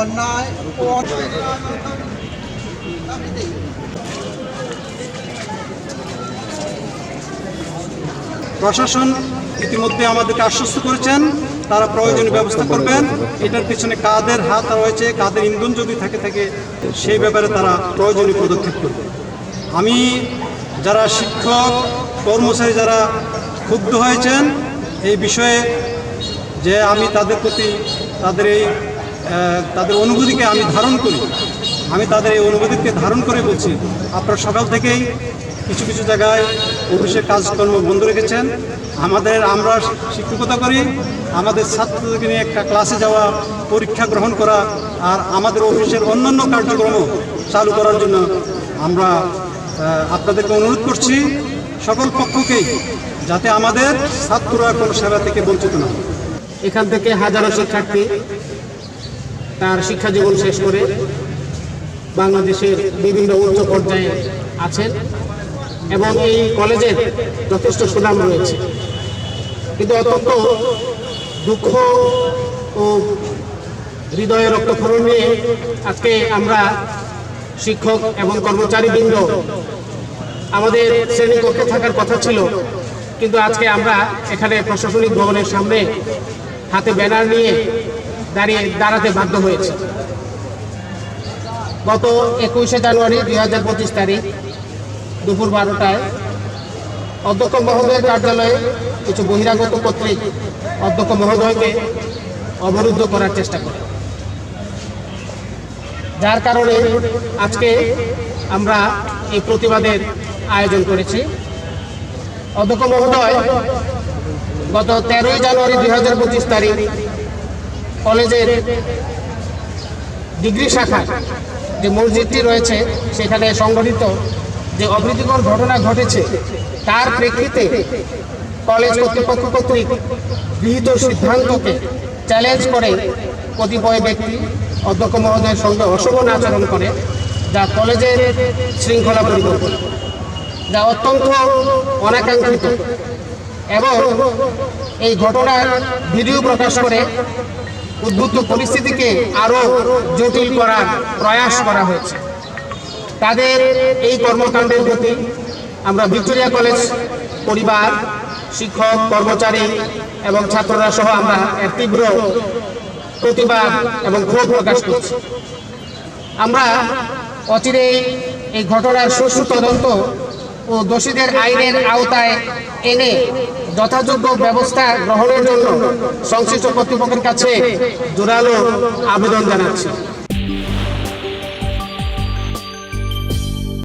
অন্যায়। প্রশাসন ইতিমধ্যে আমাদেরকে আশ্বস্ত করেছেন, তারা প্রয়োজনীয় ব্যবস্থা করবেন। এটার পিছনে কাদের হাত রয়েছে, কাদের ইন্ধন যদি থাকে থাকে, সেই ব্যাপারে তারা প্রয়োজনীয় পদক্ষেপ করবে। আমি যারা শিক্ষক, কর্মচারী যারা ক্ষুব্ধ হয়েছেন, এই বিষয়ে যে আমি তাদের প্রতি তাদের এই তাদের অনুভূতিকে আমি ধারণ করি। আমি তাদের এই অনুভূতিকে ধারণ করে বলছি, আপনারা সকাল থেকেই কিছু কিছু জায়গায় অফিসের কাজকর্ম বন্ধ রেখেছেন। আমাদের, আমরা শিক্ষকতা করি, আমাদের ছাত্রদেরকে নিয়ে একটা ক্লাসে যাওয়া, পরীক্ষা গ্রহণ করা, আর আমাদের অফিসের অন্যান্য কার্যক্রম চালু করার জন্য আমরা আপনাদেরকে অনুরোধ করছি, সকল পক্ষকেই যাতে আমাদের ছাত্ররা কোনো সেবা থেকে বঞ্চিত না হয় এখান থেকে হাজারো শিক্ষার্থী তার শিক্ষা জীবন শেষ করে বাংলাদেশের বিভিন্ন উচ্চ পর্যায়ে আছেন এবং এই কলেজের যথেষ্ট সুনাম রয়েছে। কিন্তু অত্যন্ত দুঃখ ও হৃদয়ে রক্তক্ষরণ নিয়ে আজকে আমরা শিক্ষক এবং কর্মচারীবৃন্দ আমাদের শ্রেণীকক্ষে থাকার কথা ছিল, কিন্তু আজকে আমরা এখানে প্রশাসনিক ভবনের সামনে হাতে ব্যানার নিয়ে দাঁড়িয়ে দাঁড়াতে বাধ্য হয়েছে। গত একুশে জানুয়ারি দুই হাজার পঁচিশ তারিখ দুপুর বারোটায় অধ্যক্ষ মহোদয়ের কার্যালয়ে কিছু বহিরাগত কর্তৃক অধ্যক্ষ মহোদয়কে অবরুদ্ধ করার চেষ্টা করে। যার কারণে আজকে আমরা এই প্রতিবাদের আয়োজন করেছি। অধ্যক্ষ মহোদয় গত তেরোই জানুয়ারি দুই হাজার পঁচিশ তারিখ কলেজের ডিগ্রি শাখা যে মসজিদটি রয়েছে, সেখানে সংগঠিত যে অপ্রীতিকর ঘটনা ঘটেছে, তার প্রেক্ষিতে কলেজ কর্তৃপক্ষ কর্তৃক গৃহীত সিদ্ধান্তকে চ্যালেঞ্জ করে কতিপয় ব্যক্তি, অধ্যক্ষ মহোদয়ের সঙ্গে অশোভন আচরণ করে যা কলেজের শৃঙ্খলা পরিবর্তন। যা অত্যন্ত অনাকাঙ্ক্ষিত। এবং এই ঘটনার ভিডিও প্রকাশ করে উদ্বুদ্ধ পরিস্থিতিকে আরও জটিল করার প্রয়াস করা হয়েছে। তাদের এই কর্মকাণ্ডের প্রতি আমরা ভিক্টোরিয়া কলেজ পরিবার, শিক্ষক, কর্মচারী এবং ছাত্ররা সহ আমরা এর তীব্র প্রতিবাদ এবং ক্ষোভ প্রকাশ করছি। আমরা অচিরেই এই ঘটনার সুষ্ঠু তদন্ত ও দোষীদের আইনের আওতায় এনে যথাযোগ্য ব্যবস্থা গ্রহণের জন্য সংশ্লিষ্ট কর্তৃপক্ষের কাছে জোরালো আবেদন জানাচ্ছি।